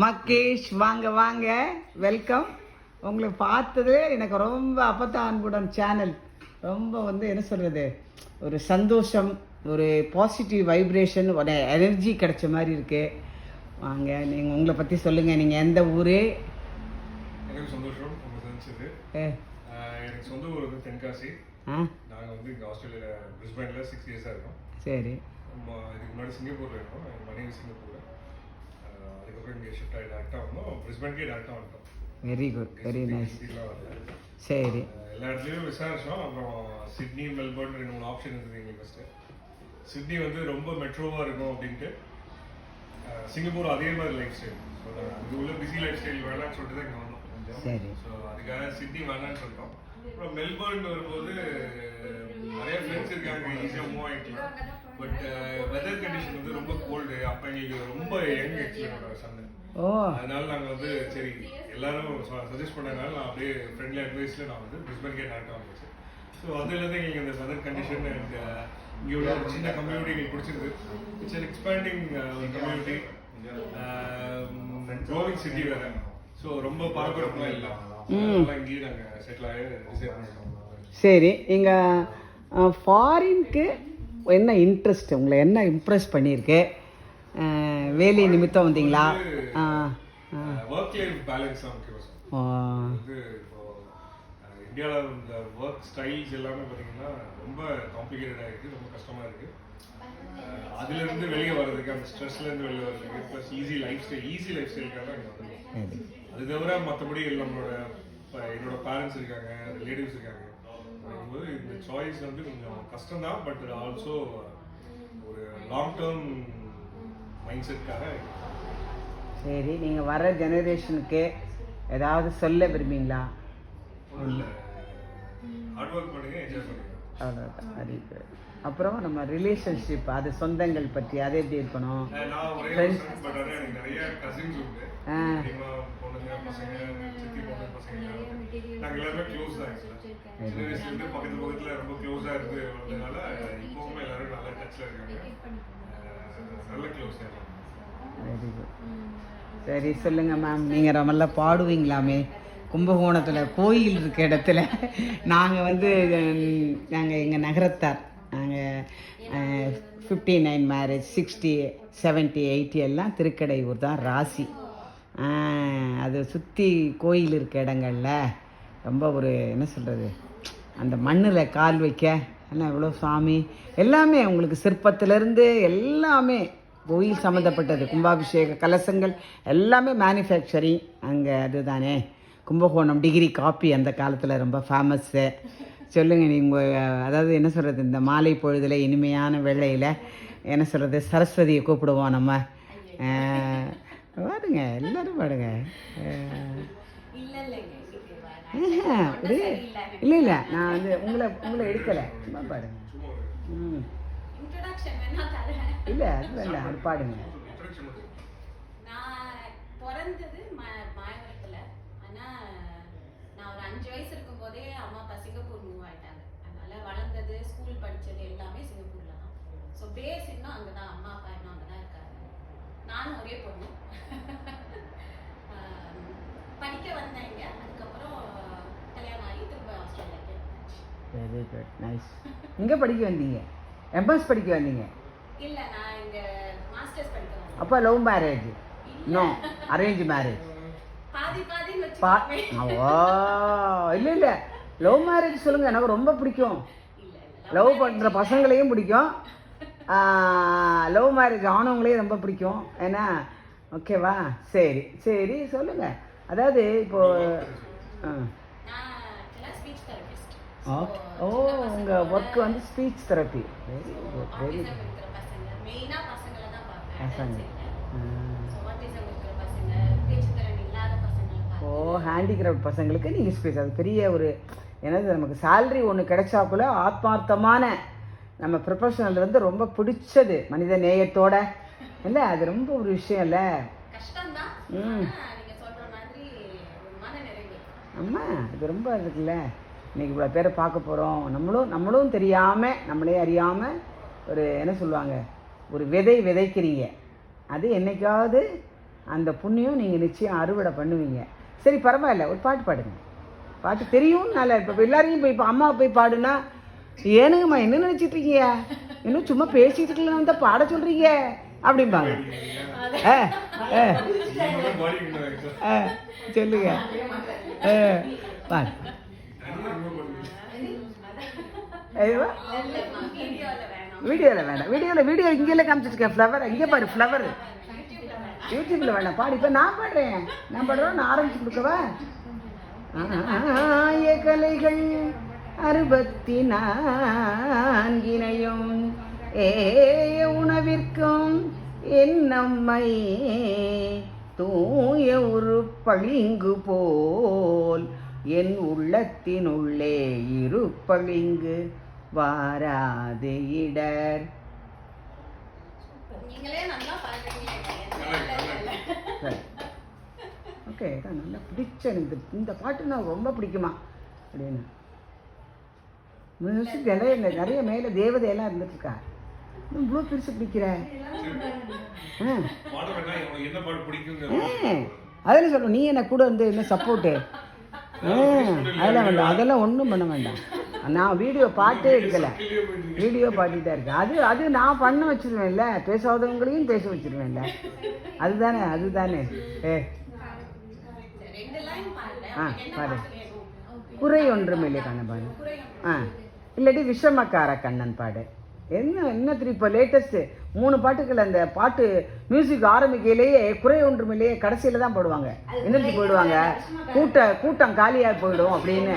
மகேஷ் வாங்க வாங்க. வெல்கம் உங்களை பார்த்தது எனக்கு ரொம்ப அப்பத்தான் அன்புடன் சேனல் ரொம்ப வந்து என்ன சொல்கிறது ஒரு சந்தோஷம் ஒரு பாசிட்டிவ் வைப்ரேஷன் ஒரு எனர்ஜி கிடைச்ச மாதிரி இருக்குது வாங்க நீங்கள் உங்களை பற்றி சொல்லுங்கள் நீங்கள் எந்த ஊர்? எனக்கு சந்தோஷம். எனக்கு சொந்த ஊர் வந்து தென்காசி. நாங்கள் வந்து இங்கே ஆஸ்திரேலியாவில் பிரிஸ்பேனில் சிக்ஸ் இயர்ஸாக இருக்கோம். சரி. இதுக்கு முன்னாடி சிங்கப்பூரில் இருக்கோம். மனைவி சிங்கப்பூரில். அதுக்கப்புறம் இங்கே ஷிஃப்ட் ஆகி டேரெக்டாக வந்தோம் பிரிஸ்பேனுக்கே டேரெக்டாக வந்துட்டோம் வெரி குட் வெரி நைஸ் சரி. எல்லா இடத்துலையும் விசாரிச்சோம். அப்புறம் சிட்னி மெல்பர்ன் ரெண்டு மூணு ஆப்ஷன் இருந்தது எங்களுக்கு ஃபஸ்ட்டு சிட்னி வந்து ரொம்ப மெட்ரோவாக இருக்கும் அப்படின்ட்டு சிங்கப்பூர் அதே மாதிரி லைஃப் ஸ்டைல் ஸோ இது உள்ள பிஸி லைஃப் ஸ்டைல் வேணாம்னு சொல்லிட்டு தான் இங்கே வந்தோம் சரி. ஸோ அதுக்காக சிட்னி வேணாம்னு சொல்லிட்டோம் அப்புறம் மெல்பர்ன் வரும்போது நிறைய ஃப்ரெண்ட்ஸ் இருக்காங்க ஈஸியாக மூவ் ஆகிக்கலாம் பட் வெதர் கண்டிஷன் வந்து ரொம்ப கோல்டு அப்போ எங்களுக்கு ரொம்ப யங் ஆக்சுவலி சண்டை. அதனால நாங்கள் வந்து சரி எல்லாரும் சஜஸ்ட் பண்ணதுனால நான் அப்படியே ஃப்ரெண்ட்லி அட்வைஸில் நான் வந்து பிரிஸ்பன்கே டேரக்டாக வந்துச்சு. ஸோ அதுலேருந்து எங்களுக்கு இந்த வெதர் கண்டிஷன் அண்ட் இங்கே உள்ள ஒரு சின்ன கம்யூனிட்டி எங்களுக்கு பிடிச்சிருக்கு it's an expanding community growing city வேறு. ஸோ ரொம்ப பரபரப்புலாம் இல்லை. அதனால இங்கேயே நாங்கள் செட்டில் ஆகி டிசைட் பண்ணிட்டோம். சரி நீங்கள் ஃபாரின்க்கு என்ன இன்ட்ரெஸ்ட் உங்களை என்ன இம்ப்ரெஸ் பண்ணியிருக்கு? வேலை நிமித்தம் வந்தீங்களா. ஒர்க் லைஃப் பேலன்ஸ் தான் முக்கியம் சார் ஓ, வந்து இப்போ இந்தியாவில் இந்த ஒர்க் ஸ்டைல்ஸ் எல்லாமே பார்த்தீங்கன்னா ரொம்ப காம்ப்ளிகேட்டடாக இருக்குது ரொம்ப கஷ்டமாக இருக்குது அதுலேருந்து வெளியே வர்றதுக்கு அந்த ஸ்ட்ரெஸ்லேருந்து வெளியே வர்றதுக்கு plus easy lifestyle easy life ஸ்டைலுக்காக தான் இங்கே வந்திருக்கோம். அது தவிர மற்றபடி நம்மளோட இப்போ என்னோட பேரண்ட்ஸ் இருக்காங்க ரிலேட்டிவ்ஸ் இருக்காங்க. அப்படிங்கும்போது இந்த சாய்ஸ் வந்து கொஞ்சம் கஷ்டம்தான் பட் ஆல்சோ ஒரு லாங் டேர்ம் மைண்ட் செட்காக சரி நீங்கள் வர ஜெனரேஷனுக்கு ஏதாவது சொல்ல விரும்புங்களா அவ்வளோதான் குட் அப்புறம் நம்ம ரிலேஷன்ஷிப் அது சொந்தங்கள் பற்றி அது எப்படி இருக்கணும். நாங்க வெரி குட் சரி சொல்லுங்கள் மேம் நீங்கள் ரொம்ப பாடுவீங்களாமே? கும்பகோணத்தில் கோயில் இருக்க இடத்துல நாங்கள் வந்து நாங்கள் எங்கள் நகரத்தார். நாங்கள் fifty nine marriage sixty seventy eighty எல்லாம் திருக்கடையூர் தான் ராசி. அது சுற்றி கோயில் இருக்க இடங்கள்ல ரொம்ப ஒரு என்ன சொல்கிறது அந்த மண்ணில் கால் வைக்க எல்லாம் எவ்வளோ சாமி எல்லாமே உங்களுக்கு சிற்பத்திலேருந்து எல்லாமே கோயில் சம்மந்தப்பட்டது கும்பாபிஷேக கலசங்கள் எல்லாமே மேனுஃபேக்சரிங் அங்கே அதுதானே. கும்பகோணம் டிகிரி காப்பி அந்த காலத்தில் ரொம்ப ஃபேமஸ்ஸு சொல்லுங்கள் நீங்கள் அதாவது என்ன சொல்கிறது இந்த மாலை பொழுதில் இனிமையான வேளையில் என்ன சொல்கிறது சரஸ்வதியை கூப்பிடுவோம் நம்ம. அஹ், பாடுங்க எல்லாரும் பாடுங்க. ஒரு இல்லை இல்லை நான் வந்து உங்களை உங்களை எடுக்கலை. சும்மா பாடுங்க. ம். இல்லை அது இல்லை அது பாடுங்க. நான் பிறந்தது ஆனா நான் ஒரு அஞ்சு வயசு இருக்கும் போதே அம்மா அப்பா சிங்கப்பூர் மூவ் ஆயிட்டாங்க. அதனால வளர்ந்தது ஸ்கூல் படிச்சது எல்லாமே சிங்கப்பூர்ல தான். ஸோ பேஸ் இன்னும் அங்கதான். அம்மா அப்பா இன்னும் அங்கதான் இருக்காங்க. நானும் ஒரே பொண்ணு. படிக்க வந்தேன் இங்க. அதுக்கப்புறம் கல்யாணம் ஆகி திரும்ப ஆஸ்திரேலியாக்கே வெரி குட் நைஸ் இங்கே படிக்க வந்தீங்க? எம்எஸ் படிக்க வந்தீங்க? இல்ல நான் இங்க மாஸ்டர்ஸ் படிக்க வந்தேன். அப்போ love marriage no arrange marriage பாதி பாதின்னு பா. ஓ இல்லை இல்லை. லவ் மேரேஜ் சொல்லுங்கள் எனக்கு ரொம்ப பிடிக்கும். லவ் பண்ணுற பசங்களையும் பிடிக்கும். லவ் மேரேஜ் ஆனவங்களையும் ரொம்ப பிடிக்கும். ஏன்னா ஓகேவா சரி சரி. சொல்லுங்கள் அதாவது இப்போ ஆ. நான் ஆக்சுவலாக ஸ்பீச் தெரபிஸ்ட் ஓகே ஓ உங்கள் ஒர்க் வந்து speech therapy very good very இருக்கிற பசங்க பார்ப்பேன் ஹேண்டிகிராஃப்ட் பசங்களுக்கு நீங்கள் ஸ்பீச் அது பெரிய ஒரு என்னது நமக்கு salary ஒன்று கிடைச்சாப்புல ஆத்மார்த்தமான நம்ம ப்ரொஃபஷனல் வந்து ரொம்ப பிடிச்சது மனித நேயத்தோட. இல்லை அது ரொம்ப ஒரு விஷயம் இல்லை. ம். அம்மா அது ரொம்ப இருக்குல்ல. இன்னைக்கு இவ்வளோ பேரை பார்க்க போகிறோம் நம்மளும் நம்மளும் தெரியாமல் நம்மளே அறியாமல் ஒரு என்ன சொல்லுவாங்க ஒரு விதை விதைக்கிறீங்க. அது என்னைக்காவது அந்த புண்ணியம் நீங்கள் நிச்சயம் அறுவடை பண்ணுவீங்க. சரி பரவாயில்ல ஒரு பாட்டு பாடுங்க. பாட்டு தெரியும்னால இப்போ எல்லாரையும் போய் இப்போ அம்மா போய் பாடுனா ஏனுங்கம்மா என்ன நினச்சிட்டு இருக்கீங்க? இன்னும் சும்மா பேசிட்டு இருக்கலாம் தான் பாட சொல்கிறீங்க அப்படிம்பாங்க. ஆ சொல்லுங்க. பாடு வீடியோவில் வேண்டாம் வீடியோவில் வீடியோ இங்கேயே காமிச்சிருக்கேன். ஃப்ளவர் இங்கே பாரு ஃப்ளவர் யூடியூப்ல வேணாம் பாடி. இப்போ நான் பாடுறேன். நான் பாடுறோம் நான் ஆரம்பிச்சு கொடுக்கவா? ஆய கலைகள் அறுபத்தி நான்கினையும் ஏய உணவிற்கும் என்னம்மை தூய ஒரு பளிங்கு போல் என் உள்ளத்தினுள்ளே இரு பளிங்கு வாராது இடர். நீங்களே நல்லா பாடுறீங்களே ஓகே இதான் நல்லா பிடிச்ச எனக்கு இந்த- இந்த பாட்டு நான் ரொம்ப பிடிக்குமா? அப்படின்னு. மியூசிக் எல்லாம் இல்லை நிறைய மேலே தேவதையெல்லாம் இருந்துட்டுருக்கா. இன்னும் இவ்வளோ பெருசு பிடிக்கிற என்ன அதெல்லாம் சொல்லுவோம் நீ எனக்கு கூட வந்து என்ன சப்போர்ட்டு அதெல்லாம் வேண்டாம் அதெல்லாம் ஒன்றும் பண்ண வேண்டாம். நான் வீடியோ பாட்டே எடுக்கலை. வீடியோ பாடிட்டு தான் இருக்கேன். அது அது நான் பண்ண வச்சிருவேன்ல. பேசாதவங்களையும் பேச வச்சிருவேன்ல. அதுதானே அதுதானே. ஏ. ஆ பாரு. குறை ஒன்றும் இல்லை கண்ணன் பாடு ஆ. இல்லாட்டி விஷமக்கார கண்ணன் பாடு. என்ன என்ன திரு இப்போ லேட்டஸ்ட்டு மூணு பாட்டுகள் அந்த பாட்டு மியூசிக் ஆரம்பிக்கையிலேயே குறை ஒன்றும் இல்லையே கடைசியில் தான் போடுவாங்க. என்னத்துக்கு போயிடுவாங்க? கூட்ட கூட்டம் காலியாக போயிடும் அப்படின்னு.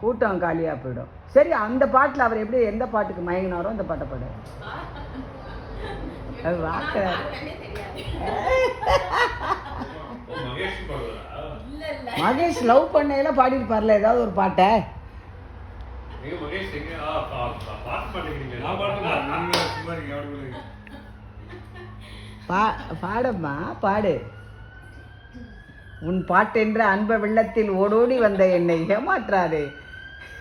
கூட்டம் காலியாக போயிடும். சரி அந்த பாட்டில் அவர் எப்படி எந்த பாட்டுக்கு மயங்கினாரோ அந்த பாட்டை பாடு. ஓ, மகேஷ் லவ் பண்ணையில பாடியிருப்பார்ல ஏதாவது ஒரு பாட்டை? பாட்டு பாடம்மா பாடு. உன் பாட்டென்ற அன்ப வெள்ளத்தில் ஓடோடி வந்த என்னை ஏமாற்றாதே.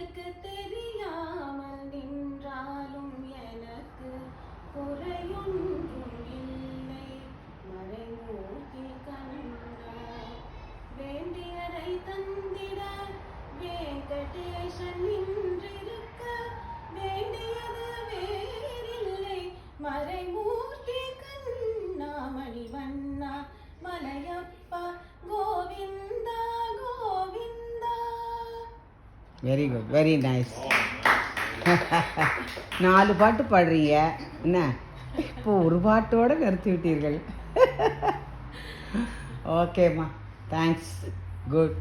கண்ணுக்கு தெரியாமல் நின்றாலும் எனக்கு குறையொன்றும் இல்லை. மறைமூர்த்தி கண்ணா வேண்டியதை தந்திட வேங்கடேசன் நின்றிருக்க வேண்டியது வேறில்லை. மறைமூர்த்தி வெரி குட் வெரி நைஸ் நாலு பாட்டு பாடுறீங்க. என்ன? இப்போ ஒரு பாட்டோட நிறுத்தி விட்டீர்கள். ஓகேம்மா தேங்க்ஸ் குட்